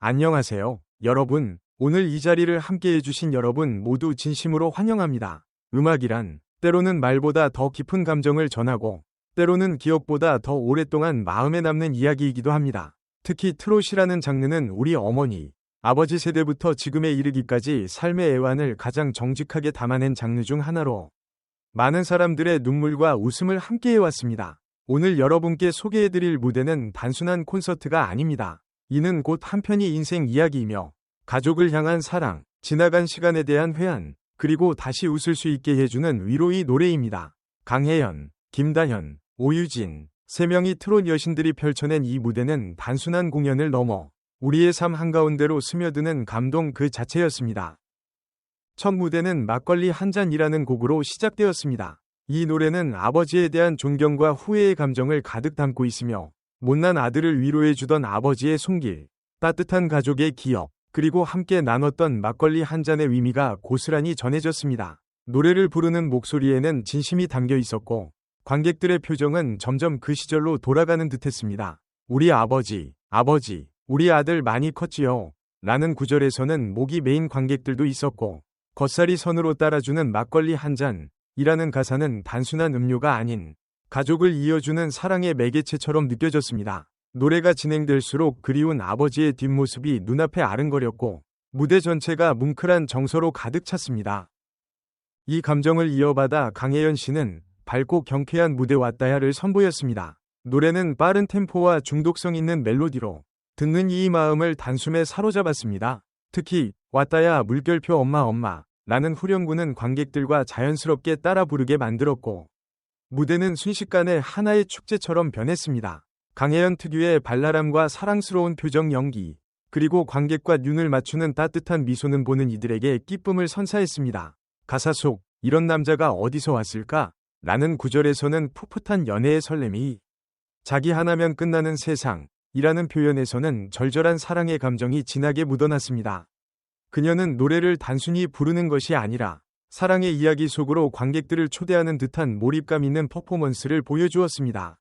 안녕하세요. 여러분, 오늘 이 자리를 함께 해주신 여러분 모두 진심으로 환영합니다. 음악이란 때로는 말보다 더 깊은 감정을 전하고 때로는 기억보다 더 오랫동안 마음에 남는 이야기이기도 합니다. 특히 트롯이라는 장르는 우리 어머니, 아버지 세대부터 지금에 이르기까지 삶의 애환을 가장 정직하게 담아낸 장르 중 하나로 많은 사람들의 눈물과 웃음을 함께 해왔습니다. 오늘 여러분께 소개해드릴 무대는 단순한 콘서트가 아닙니다. 이는 곧 한편의 인생 이야기이며 가족을 향한 사랑, 지나간 시간에 대한 회한, 그리고 다시 웃을 수 있게 해주는 위로의 노래입니다. 강혜연, 김다현, 오유진, 세 명의 트롯 여신들이 펼쳐낸 이 무대는 단순한 공연을 넘어 우리의 삶 한가운데로 스며드는 감동 그 자체였습니다. 첫 무대는 막걸리 한 잔이라는 곡으로 시작되었습니다. 이 노래는 아버지에 대한 존경과 후회의 감정을 가득 담고 있으며 못난 아들을 위로해주던 아버지의 손길, 따뜻한 가족의 기억, 그리고 함께 나눴던 막걸리 한 잔의 의미가 고스란히 전해졌습니다. 노래를 부르는 목소리에는 진심이 담겨 있었고 관객들의 표정은 점점 그 시절로 돌아가는 듯했습니다. 우리 아버지, 아버지, 우리 아들 많이 컸지요. 라는 구절에서는 목이 메인 관객들도 있었고 겉살이 선으로 따라주는 막걸리 한 잔 이라는 가사는 단순한 음료가 아닌 가족을 이어주는 사랑의 매개체처럼 느껴졌습니다. 노래가 진행될수록 그리운 아버지의 뒷모습이 눈앞에 아른거렸고 무대 전체가 뭉클한 정서로 가득 찼습니다. 이 감정을 이어받아 강혜연 씨는 밝고 경쾌한 무대 왔다야를 선보였습니다. 노래는 빠른 템포와 중독성 있는 멜로디로 듣는 이 마음을 단숨에 사로잡았습니다. 특히 왔다야 물결표 엄마 엄마 라는 후렴구는 관객들과 자연스럽게 따라 부르게 만들었고 무대는 순식간에 하나의 축제처럼 변했습니다. 강혜연 특유의 발랄함과 사랑스러운 표정 연기 그리고 관객과 눈을 맞추는 따뜻한 미소는 보는 이들에게 기쁨을 선사했습니다. 가사 속 이런 남자가 어디서 왔을까? 라는 구절에서는 풋풋한 연애의 설렘이 자기 하나면 끝나는 세상 이라는 표현에서는 절절한 사랑의 감정이 진하게 묻어났습니다. 그녀는 노래를 단순히 부르는 것이 아니라 사랑의 이야기 속으로 관객들을 초대하는 듯한 몰입감 있는 퍼포먼스를 보여주었습니다.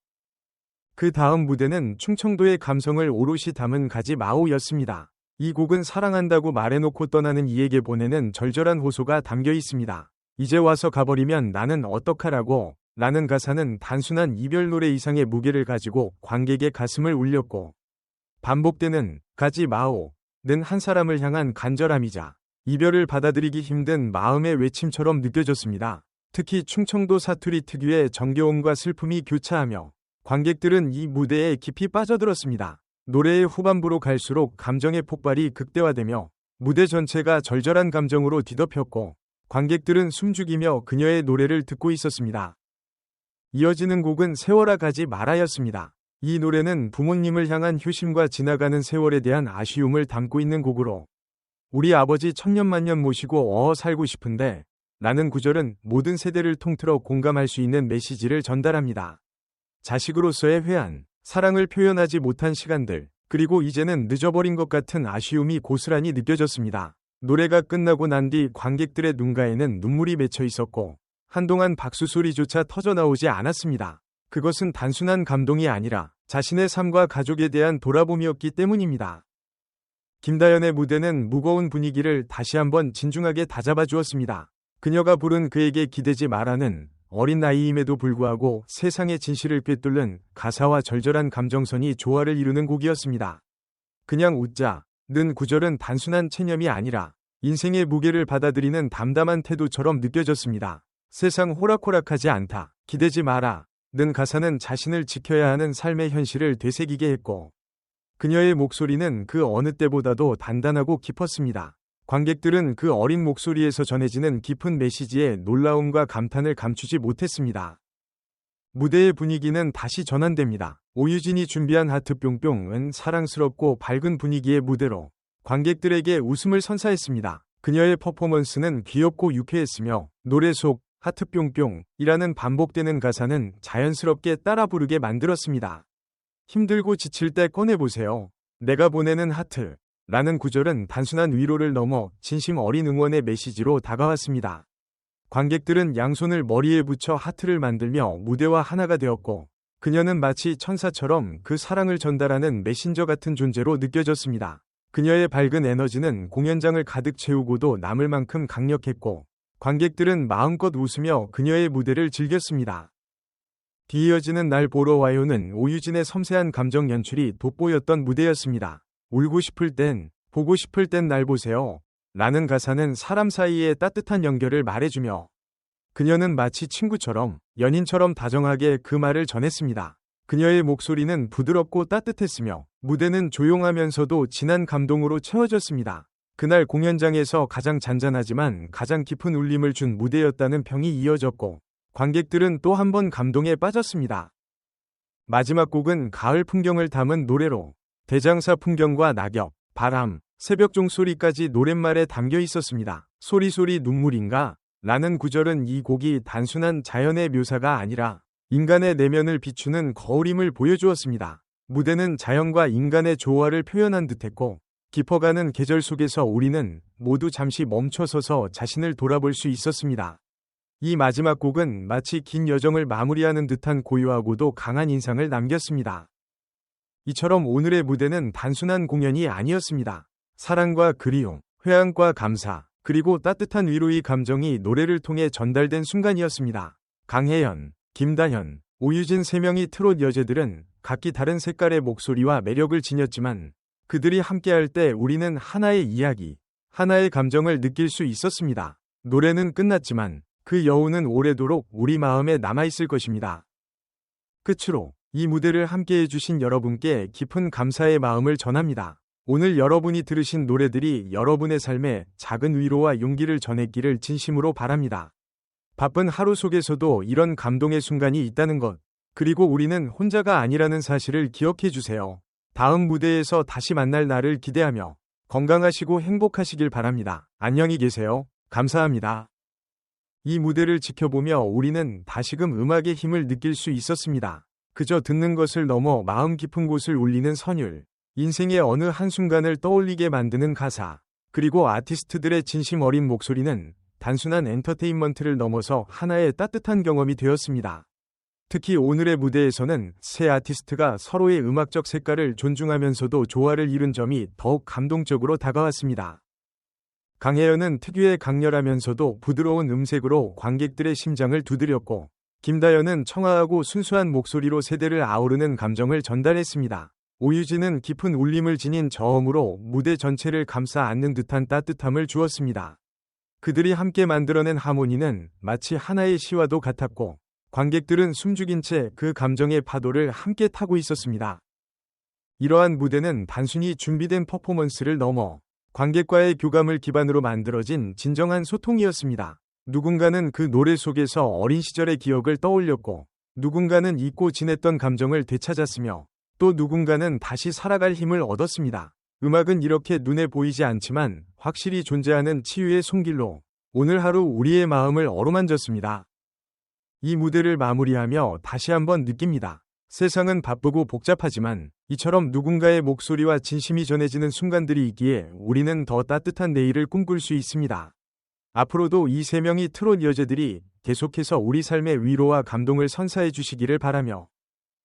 그 다음 무대는 충청도의 감성을 오롯이 담은 가지 마오였습니다. 이 곡은 사랑한다고 말해놓고 떠나는 이에게 보내는 절절한 호소가 담겨 있습니다. 이제 와서 가버리면 나는 어떡하라고 라는 가사는 단순한 이별 노래 이상의 무게를 가지고 관객의 가슴을 울렸고 반복되는 가지 마오 는 한 사람을 향한 간절함이자 이별을 받아들이기 힘든 마음의 외침처럼 느껴졌습니다. 특히 충청도 사투리 특유의 정겨움과 슬픔이 교차하며 관객들은 이 무대에 깊이 빠져들었습니다. 노래의 후반부로 갈수록 감정의 폭발이 극대화되며 무대 전체가 절절한 감정으로 뒤덮였고 관객들은 숨죽이며 그녀의 노래를 듣고 있었습니다. 이어지는 곡은 세월아 가지 말아였습니다. 이 노래는 부모님을 향한 효심과 지나가는 세월에 대한 아쉬움을 담고 있는 곡으로 우리 아버지 천년만년 모시고 어어 살고 싶은데 라는 구절은 모든 세대를 통틀어 공감할 수 있는 메시지를 전달합니다. 자식으로서의 회한, 사랑을 표현하지 못한 시간들, 그리고 이제는 늦어버린 것 같은 아쉬움이 고스란히 느껴졌습니다. 노래가 끝나고 난 뒤 관객들의 눈가에는 눈물이 맺혀 있었고 한동안 박수 소리조차 터져 나오지 않았습니다. 그것은 단순한 감동이 아니라 자신의 삶과 가족에 대한 돌아봄이었기 때문입니다. 김다연의 무대는 무거운 분위기를 다시 한번 진중하게 다잡아 주었습니다. 그녀가 부른 그에게 기대지 말라는 어린 나이임에도 불구하고 세상의 진실을 꿰뚫는 가사와 절절한 감정선이 조화를 이루는 곡이었습니다. 그냥 웃자 는 구절은 단순한 체념이 아니라 인생의 무게를 받아들이는 담담한 태도처럼 느껴졌습니다. 세상 호락호락하지 않다. 기대지 마라. 는 가사는 자신을 지켜야 하는 삶의 현실을 되새기게 했고 그녀의 목소리는 그 어느 때보다도 단단하고 깊었습니다. 관객들은 그 어린 목소리에서 전해지는 깊은 메시지에 놀라움과 감탄을 감추지 못했습니다. 무대의 분위기는 다시 전환됩니다. 오유진이 준비한 하트 뿅뿅은 사랑스럽고 밝은 분위기의 무대로 관객들에게 웃음을 선사했습니다. 그녀의 퍼포먼스는 귀엽고 유쾌했으며 노래 속 하트 뿅뿅이라는 반복되는 가사는 자연스럽게 따라 부르게 만들었습니다. 힘들고 지칠 때 꺼내보세요. 내가 보내는 하트. 라는 구절은 단순한 위로를 넘어 진심 어린 응원의 메시지로 다가왔습니다. 관객들은 양손을 머리에 붙여 하트를 만들며 무대와 하나가 되었고 그녀는 마치 천사처럼 그 사랑을 전달하는 메신저 같은 존재로 느껴졌습니다. 그녀의 밝은 에너지는 공연장을 가득 채우고도 남을 만큼 강력했고 관객들은 마음껏 웃으며 그녀의 무대를 즐겼습니다. 뒤이어지는 날 보러 와요는 오유진의 섬세한 감정 연출이 돋보였던 무대였습니다. 울고 싶을 땐, 보고 싶을 땐 날 보세요. 라는 가사는 사람 사이의 따뜻한 연결을 말해주며 그녀는 마치 친구처럼 연인처럼 다정하게 그 말을 전했습니다. 그녀의 목소리는 부드럽고 따뜻했으며 무대는 조용하면서도 진한 감동으로 채워졌습니다. 그날 공연장에서 가장 잔잔하지만 가장 깊은 울림을 준 무대였다는 평이 이어졌고 관객들은 또 한 번 감동에 빠졌습니다. 마지막 곡은 가을 풍경을 담은 노래로 대장사 풍경과 낙엽, 바람, 새벽 종소리까지 노랫말에 담겨 있었습니다. 소리소리 눈물인가? 라는 구절은 이 곡이 단순한 자연의 묘사가 아니라 인간의 내면을 비추는 거울임을 보여주었습니다. 무대는 자연과 인간의 조화를 표현한 듯했고 깊어가는 계절 속에서 우리는 모두 잠시 멈춰서서 자신을 돌아볼 수 있었습니다. 이 마지막 곡은 마치 긴 여정을 마무리하는 듯한 고요하고도 강한 인상을 남겼습니다. 이처럼 오늘의 무대는 단순한 공연이 아니었습니다. 사랑과 그리움, 회한과 감사, 그리고 따뜻한 위로의 감정이 노래를 통해 전달된 순간이었습니다. 강혜연, 김다현, 오유진 세 명의 트롯 여제들은 각기 다른 색깔의 목소리와 매력을 지녔지만 그들이 함께할 때 우리는 하나의 이야기, 하나의 감정을 느낄 수 있었습니다. 노래는 끝났지만 그 여운은 오래도록 우리 마음에 남아있을 것입니다. 끝으로 이 무대를 함께 해 주신 여러분께 깊은 감사의 마음을 전합니다. 오늘 여러분이 들으신 노래들이 여러분의 삶에 작은 위로와 용기를 전했기를 진심으로 바랍니다. 바쁜 하루 속에서도 이런 감동의 순간이 있다는 것, 그리고 우리는 혼자가 아니라는 사실을 기억해 주세요. 다음 무대에서 다시 만날 날을 기대하며 건강하시고 행복하시길 바랍니다. 안녕히 계세요. 감사합니다. 이 무대를 지켜보며 우리는 다시금 음악의 힘을 느낄 수 있었습니다. 그저 듣는 것을 넘어 마음 깊은 곳을 울리는 선율, 인생의 어느 한순간을 떠올리게 만드는 가사, 그리고 아티스트들의 진심 어린 목소리는 단순한 엔터테인먼트를 넘어서 하나의 따뜻한 경험이 되었습니다. 특히 오늘의 무대에서는 세 아티스트가 서로의 음악적 색깔을 존중하면서도 조화를 이룬 점이 더욱 감동적으로 다가왔습니다. 강혜연은 특유의 강렬하면서도 부드러운 음색으로 관객들의 심장을 두드렸고, 김다연은 청아하고 순수한 목소리로 세대를 아우르는 감정을 전달했습니다. 오유진은 깊은 울림을 지닌 저음으로 무대 전체를 감싸 안는 듯한 따뜻함을 주었습니다. 그들이 함께 만들어낸 하모니는 마치 하나의 시와도 같았고 관객들은 숨죽인 채 그 감정의 파도를 함께 타고 있었습니다. 이러한 무대는 단순히 준비된 퍼포먼스를 넘어 관객과의 교감을 기반으로 만들어진 진정한 소통이었습니다. 누군가는 그 노래 속에서 어린 시절의 기억을 떠올렸고 누군가는 잊고 지냈던 감정을 되찾았으며 또 누군가는 다시 살아갈 힘을 얻었습니다. 음악은 이렇게 눈에 보이지 않지만 확실히 존재하는 치유의 손길로 오늘 하루 우리의 마음을 어루만졌습니다. 이 무대를 마무리하며 다시 한번 느낍니다. 세상은 바쁘고 복잡하지만 이처럼 누군가의 목소리와 진심이 전해지는 순간들이 있기에 우리는 더 따뜻한 내일을 꿈꿀 수 있습니다. 앞으로도 이 세 명의 트롯 여제들이 계속해서 우리 삶의 위로와 감동을 선사해 주시기를 바라며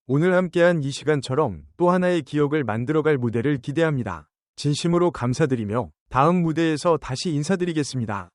오늘 함께한 이 시간처럼 또 하나의 기억을 만들어갈 무대를 기대합니다. 진심으로 감사드리며 다음 무대에서 다시 인사드리겠습니다.